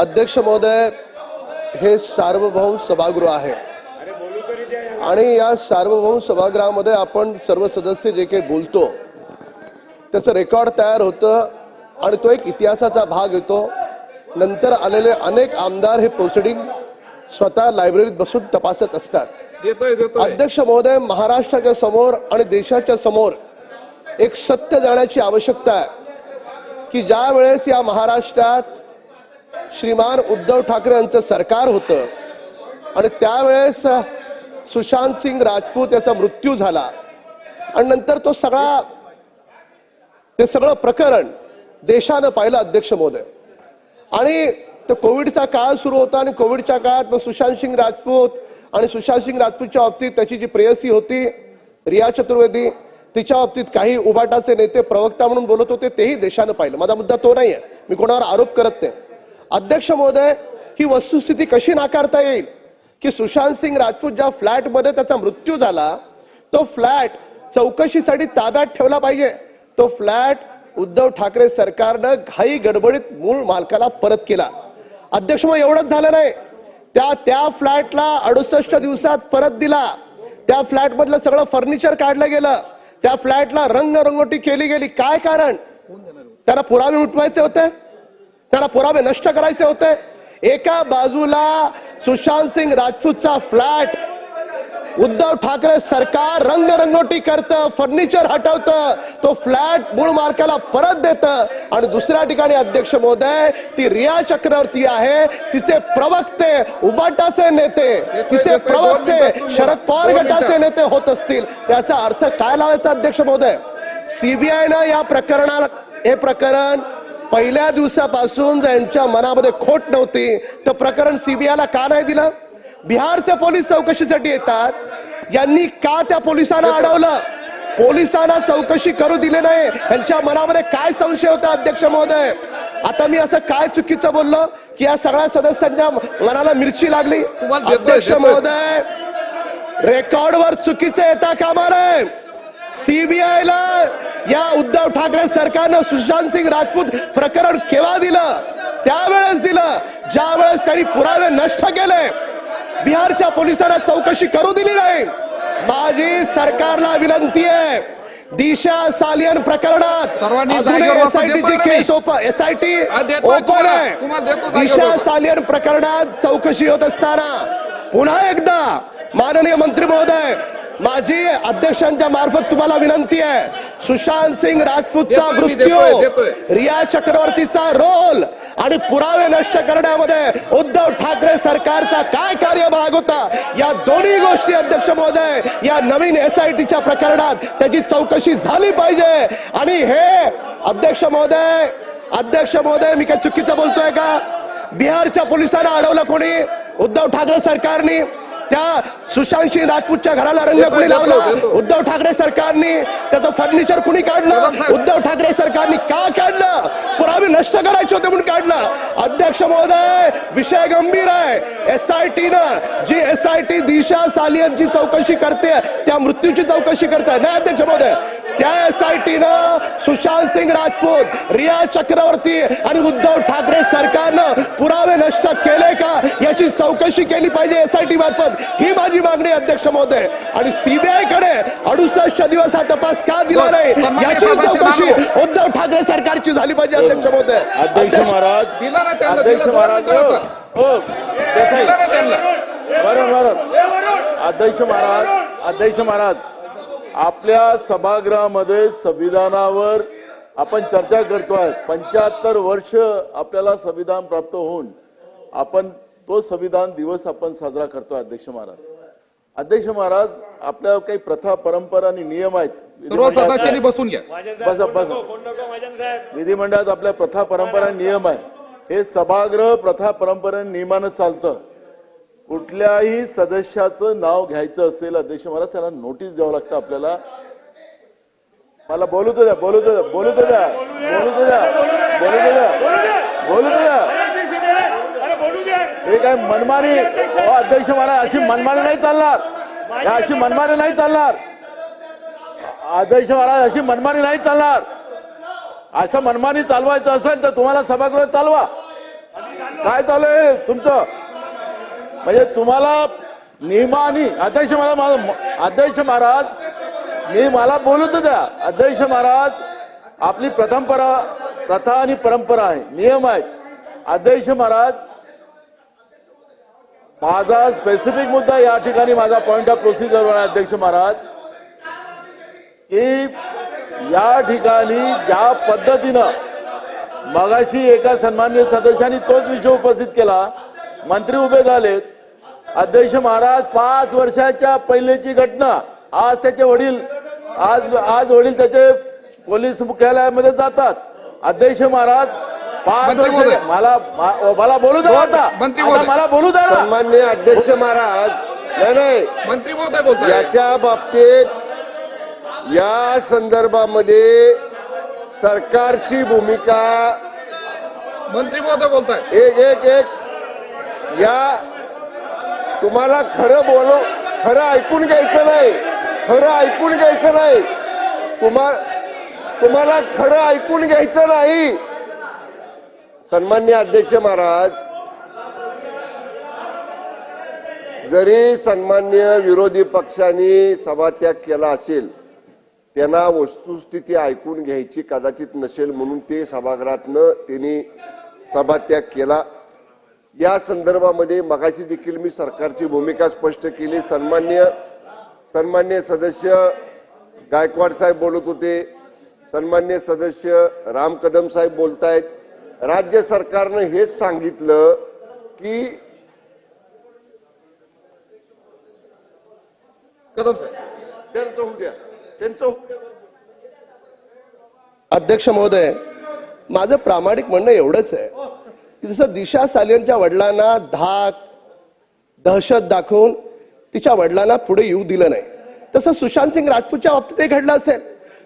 अध्यक्ष महोदय हे सार्वभौम सभागृह आहे. आणि या सार्वभौम सभागृहामध्ये आपण सर्व सदस्य जे काही बोलतो त्याचं रेकॉर्ड तयार होतं आणि तो एक इतिहासाचा भाग येतो. नंतर आलेले अनेक आमदार हे प्रोसिडिंग स्वतः लायब्ररीत बसून तपासत असतात. अध्यक्ष महोदय महाराष्ट्राच्या समोर आणि देशाच्या समोर एक सत्य जाण्याची आवश्यकता आहे की ज्या वेळेस या महाराष्ट्रात श्रीमान उद्धव ठाकरे यांचं सरकार होतं. आणि त्यावेळेस सुशांत सिंग राजपूत याचा मृत्यू झाला. आणि नंतर तो सगळा ते सगळं प्रकरण देशानं पाहिलं अध्यक्ष महोदय. आणि तो कोविडचा काळ सुरू होता आणि कोविडच्या काळात मग सुशांत सिंग राजपूत आणि सुशांत सिंग राजपूतच्या बाबतीत त्याची जी प्रेयसी होती रिया चतुर्वेदी तिच्या बाबतीत काही उबाटाचे नेते प्रवक्ता म्हणून बोलत होते तेही देशानं पाहिलं. माझा मुद्दा तो नाही आहे मी कोणावर आरोप करत नाही. अध्यक्ष महोदय ही वस्तुस्थिती कशी नाकारता येईल? की सुशांत सिंग राजपूत ज्या फ्लॅटमध्ये त्याचा मृत्यू झाला तो फ्लॅट चौकशीसाठी ताब्यात ठेवला पाहिजे. तो फ्लॅट उद्धव ठाकरे सरकारनं घाई गडबडीत मूळ मालकाला परत केला. अध्यक्ष मग एवढंच झालं नाही. त्या त्या फ्लॅटला अडुसष्ट दिवसात परत दिला. त्या फ्लॅट मधलं सगळं फर्निचर काढलं गेलं. त्या फ्लॅटला रंगरंगोटी केली गेली. काय कारण? त्याला पुरावे उठवायचे होते? त्याला पुरावे नष्ट करायचे होते. एका बाजूला सुशांत सिंग राजपूतचा फ्लॅट. उद्धव ठाकरे सरकार रंगरंगोटी करतं फर्निचर हटवतं तो फ्लॅट मूळ मालकाला परत देतं. आणि दुसऱ्या ठिकाणी अध्यक्ष महोदय ती रिया चक्रवर्ती आहे तिचे प्रवक्ते उबाटाचे नेते तिचे प्रवक्ते शरद पवार गटाचे नेते होत असतील. त्याचा अर्थ काय लावायचा अध्यक्ष महोदय? सीबीआयनं या प्रकरणाला हे प्रकरण पहिल्या दिवसापासून ज्यांच्या मनामध्ये खोट नव्हती तर प्रकरण सीबीआयला का नाही दिलं? बिहारचे पोलीस चौकशीसाठी येतात. यांनी का त्या पोलिसांना अडवलं? पोलिसांना चौकशी करू दिले नाही. यांच्या मनामध्ये काय संशय होता अध्यक्ष महोदय? आता मी असं काय चुकीचं बोललो की या सगळ्या सदस्यांच्या मनाला मिरची लागली? अध्यक्ष. महोदय रेकॉर्डवर चुकीचे येता कामा नये. सीबीआयला या उद्धव ठाकरे सरकारनं सुशांत सिंग राजपूत प्रकरण केव्हा दिलं त्यावेळेस दिलं ज्या वेळेस त्यांनी पुरावे नष्ट केले बिहारच्या पोलिसांना चौकशी करू दिली नाही माझी सरकारला विनंती आहे दिशा सालियन प्रकरणात सर्वांनी केस ओपन एसआयटी ओपन. आहे दिशा. सालियन प्रकरणात चौकशी होत असताना पुन्हा एकदा माननीय मंत्री महोदय माझी अध्यक्षांच्या मार्फत तुम्हाला विनंती आहे. सुशांत सिंग राजपूतचा मृत्यू. रिया चक्रवर्तीचा रोल आणि पुरावे नष्ट करण्यामध्ये उद्धव ठाकरे सरकारचा काय कार्यभाग होता? या दोन्ही गोष्टी अध्यक्ष महोदय या नवीन एसआयटीच्या प्रकरणात त्याची चौकशी झाली पाहिजे. आणि हे अध्यक्ष महोदय अध्यक्ष महोदय मी काय चुकीचं बोलतोय का? बिहारच्या पोलिसांना अडवलं कोणी? उद्धव ठाकरे सरकारने? त्या सुशांत सिंह राजपूतच्या घराला रंग कोणी लावला. उद्धव ठाकरे सरकारने त्याचं फर्निचर कुणी काढलं. उद्धव ठाकरे सरकारने का काढलं? पुरावे नष्ट करायचे होते म्हणून काढलं. अध्यक्ष महोदय विषय गंभीर आहे. एस आय टी न ji S I T Disha सालियनची चौकशी करते त्या मृत्यूची चौकशी करते नाही अध्यक्ष महोदय. त्या एस आय टी न सुशांत सिंग राजपूत रिया चक्रवर्ती आणि उद्धव ठाकरे सरकारनं पुरावे नष्ट केले का याची चौकशी केली पाहिजे एस आय टी मार्फत? ही माझी मागणी अध्यक्ष महोदय. आणि सीबीआयकडे अडुसष्ट दिवस हा तपास का दिला नाही? याची चौकशी. उद्धव ठाकरे सरकारची झाली पाहिजे अध्यक्ष महोदय. अध्यक्ष महाराज अध्यक्ष महाराज मिनिटं हो, हो, अध्यक्ष महाराज अध्यक्ष महाराज. आपल्या सभागृहामध्ये संविधानावर आपण चर्चा करतोय. पंच्याहत्तर वर्ष आपल्याला संविधान प्राप्त होऊन आपण तो संविधान दिवस आपण साजरा करतोय अध्यक्ष महाराज. अध्यक्ष महाराज आपल्या काही प्रथा परंपरा आणि नियम आहेत. सर्व सदस्यांनी बसून घ्या. बसा बसा. विधिमंडळात आपल्या प्रथा परंपरा आणि नियम आहे. हे सभागृह प्रथा परंपरा आणि नियमानं चालतं. कुठल्याही सदस्याचं नाव घ्यायचं असेल अध्यक्ष महाराज त्याला नोटीस द्यावं लागतं आपल्याला. मला बोलू तर द्या बोलू द्या बोलू तर द्या बोलू द्या बोलू द्या बोलू द्या. हे काय मनमानी अहो, अध्यक्ष महाराज अशी मनमानी नाही चालणार. अशी मनमानी नाही चालणार. अध्यक्ष महाराज अशी मनमानी नाही चालणार. असं मनमानी चालवायचं असेल तर तुम्हाला सभागृह चालवा. काय चालू आहे तुमचं? म्हणजे तुम्हाला नियमानी अध्यक्ष मला मला- अध्यक्ष महाराज मी मला बोलत तर द्या. अध्यक्ष महाराज आपली प्रथम परा प्रथा आणि परंपरा आहे नियम आहेत. अध्यक्ष महाराज माझा स्पेसिफिक मुद्दा या ठिकाणी माझा पॉइंट ऑफ प्रोसिजरवर आहे अध्यक्ष महाराज की या ठिकाणी ज्या पद्धतीनं मगाशी एका सन्मान्य सदस्यांनी तोच विषय उपस्थित केला मंत्री उभे झालेत. अध्यक्ष महाराज पाच वर्षाच्या पहिलेची घटना. आज त्याचे वडील आज आज वडील त्याचे पोलीस मुख्यालयामध्ये जातात. अध्यक्ष महाराज पाच वर्ष. मला मला बोलू द्या आता. मंत्री आता महोदय. मला बोलू द्या ना. सन्मान्य अध्यक्ष महाराज नाही नाही. मंत्री महोदय याच्या बाबतीत या संदर्भामध्ये सरकारची भूमिका मंत्री महोदय बोलताय. एक एक एक. या तुम्हाला खरं बोलू खरं ऐकून घ्यायचं नाही खरं ऐकून घ्यायचं नाही. तुम्हा तुम्हाला खरं ऐकून घ्यायचं नाही. सन्मान्य अध्यक्ष महाराज जरी सन्मान्य विरोधी पक्षांनी सभात्याग केला असेल त्यांना वस्तुस्थिती ऐकून घ्यायची कदाचित नसेल म्हणून ते सभागृहातनं त्यांनी सभात्याग केला. या संदर्भामध्ये मगाशी देखील मी सरकारची भूमिका स्पष्ट केली. सन्मान्य सन्मान्य सदस्य गायकवाड साहेब बोलत होते. सन्मान्य सदस्य राम कदम साहेब बोलतायत. राज्य सरकारनं हेच सांगितलं की कदम साहेब. त्यांचं होऊ द्या. त्यांचं होऊ द्या. अध्यक्ष महोदय माझं प्रामाणिक म्हणणं एवढंच आहे. जसं दिशा सालियनच्या वडिलांना धाक दहशत दाखवून तिच्या वडिलांना पुढे येऊ दिलं नाही. तसं सुशांत सिंग राजपूतच्या बाबतीत घडलं असेल.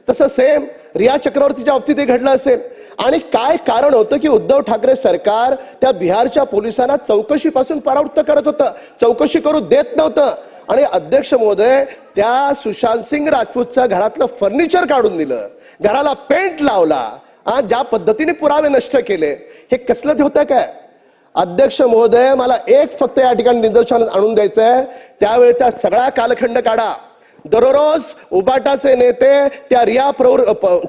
तसं सेम रिया चक्रवर्तीच्या बाबतीत घडलं असेल. आणि काय कारण होतं की उद्धव ठाकरे सरकार त्या बिहारच्या पोलिसांना चौकशीपासून परावृत्त करत होतं. चौकशी करू देत नव्हतं. आणि अध्यक्ष महोदय त्या सुशांत सिंग राजपूतच्या घरातलं फर्निचर काढून दिलं. घराला पेंट लावला. हा ज्या पद्धतीने पुरावे नष्ट केले हे कसलं होतं काय? अध्यक्ष महोदय मला एक फक्त या ठिकाणी निदर्शनात आणून द्यायचं आहे त्यावेळेचा सगळा कालखंड काढा. दररोज उबाटाचे नेते त्या रिया प्रवर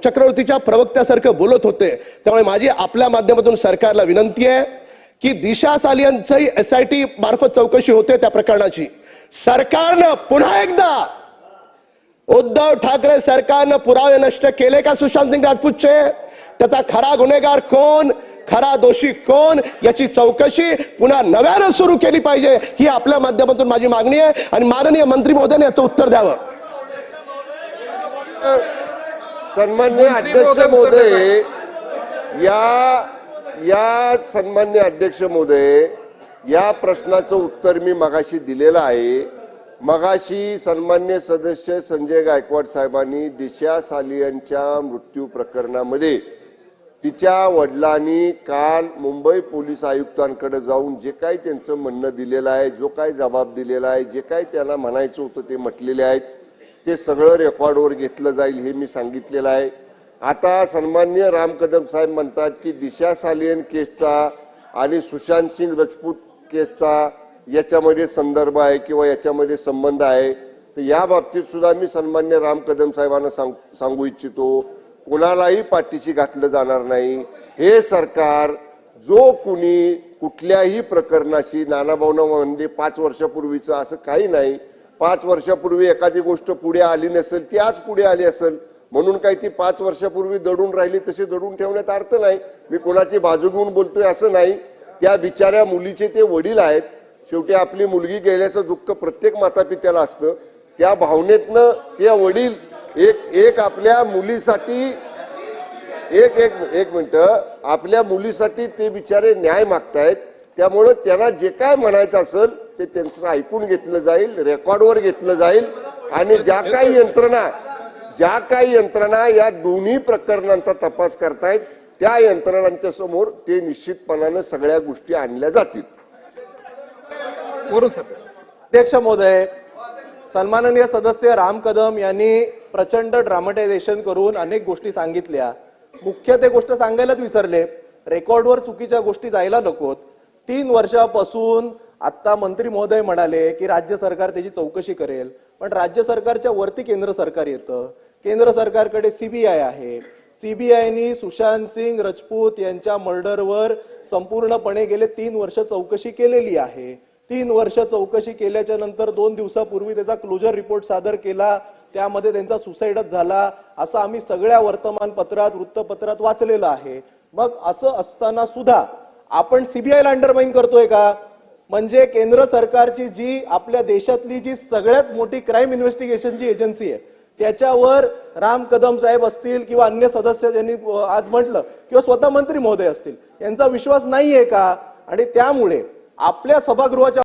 चक्रवर्तीच्या प्रवक्त्यासारखं बोलत होते. त्यामुळे माझी आपल्या माध्यमातून सरकारला विनंती आहे की दिशा सालियांचंही एस आय टी मार्फत चौकशी होते त्या प्रकरणाची. सरकारनं पुन्हा एकदा उद्धव ठाकरे सरकारनं पुरावे नष्ट केले का सुशांत सिंग राजपूतचे? त्याचा खरा गुन्हेगार कोण? खरा दोषी कोण? याची चौकशी पुन्हा नव्यानं सुरू केली पाहिजे ही आपल्या माध्यमातून माझी मागणी आहे आणि माननीय मंत्री महोदयाने याचं उत्तर द्यावं. सन्मान्य अध्यक्ष महोदय या या सन्मान्य अध्यक्ष महोदय या प्रश्नाचं उत्तर मी मगाशी दिलेलं आहे. मगाशी सन्मान्य सदस्य संजय गायकवाड साहेबांनी दिशा सालियांच्या मृत्यू प्रकरणामध्ये तिच्या वडिलांनी काल मुंबई पोलीस आयुक्तांकडे जाऊन जे काही त्यांचं म्हणणं दिलेलं आहे जो काय जबाब दिलेला आहे जे काही त्यांना म्हणायचं होतं ते म्हटलेले आहेत ते सगळं रेकॉर्डवर घेतलं जाईल हे मी सांगितलेलं आहे. आता सन्मान्य राम कदम साहेब म्हणतात की दिशा सालियन केसचा आणि सुशांत सिंग राजपूत केसचा याच्यामध्ये संदर्भ आहे किंवा याच्यामध्ये संबंध आहे तर या बाबतीत सुद्धा मी सन्मान्य राम कदम साहेबांना सांग सांगू इच्छितो. कुणालाही पाठीशी घातलं जाणार नाही. हे सरकार जो कुणी कुठल्याही प्रकरणाशी नानाभाऊना म्हणजे पाच वर्षापूर्वीचं असं काही नाही. पाच वर्षापूर्वी एखादी गोष्ट पुढे आली नसेल ती आज पुढे आली असेल म्हणून काही ती पाच वर्षापूर्वी दडून राहिली तशी दडून ठेवण्यात अर्थ नाही. मी कोणाची बाजू घेऊन बोलतोय असं नाही. त्या बिचाऱ्या मुलीचे ते वडील आहेत. शेवटी आपली मुलगी गेल्याचं दुःख प्रत्येक मातापित्याला असतं. त्या भावनेतनं त्या वडील एक एक आपल्या मुलीसाठी एक एक एक मिनिट. आपल्या मुलीसाठी ते बिचारे न्याय मागतायत. त्यामुळं त्यांना जे काय म्हणायचं असेल ते त्यांचं ऐकून घेतलं जाईल रेकॉर्डवर घेतलं जाईल. आणि ज्या काही यंत्रणा ज्या काही यंत्रणा या दोन्ही प्रकरणांचा तपास करतायत त्या यंत्रणांच्या समोर ते निश्चितपणानं सगळ्या गोष्टी आणल्या जातील. अध्यक्ष महोदय सन्माननीय सदस्य राम कदम यांनी प्रचंड ड्रामटायझेशन करून अनेक गोष्टी सांगितल्या. मुख्य ते गोष्ट सांगायलाच विसरले. रेकॉर्डवर चुकीच्या गोष्टी जायला नकोत. तीन वर्षापासून आता मंत्री महोदय म्हणाले की राज्य सरकार त्याची चौकशी करेल. पण राज्य सरकारच्या वरती केंद्र सरकार येतं. केंद्र सरकारकडे सीबीआय आहे. सीबीआयनी सुशांत सिंग राजपूत यांच्या मर्डरवर संपूर्णपणे गेले तीन वर्ष चौकशी केलेली आहे. तीन वर्ष चौकशी केल्याच्यानंतर दोन दिवसापूर्वी त्याचा क्लोजर रिपोर्ट सादर केला. त्यामध्ये त्यांचा सुसाईडच झाला असं आम्ही सगळ्या वर्तमानपत्रात वृत्तपत्रात वाचलेलं आहे. मग असं असताना सुद्धा आपण सीबीआयला अंडरमाइन करतोय का? म्हणजे केंद्र सरकारची जी आपल्या देशातली जी सगळ्यात मोठी क्राईम इन्व्हेस्टिगेशनची एजन्सी आहे त्याच्यावर राम कदम साहेब असतील किंवा अन्य सदस्य ज्यांनी आज म्हटलं किंवा स्वतः मंत्री महोदय असतील यांचा विश्वास नाहीये का? आणि त्यामुळे आपल्या सभागृहाच्या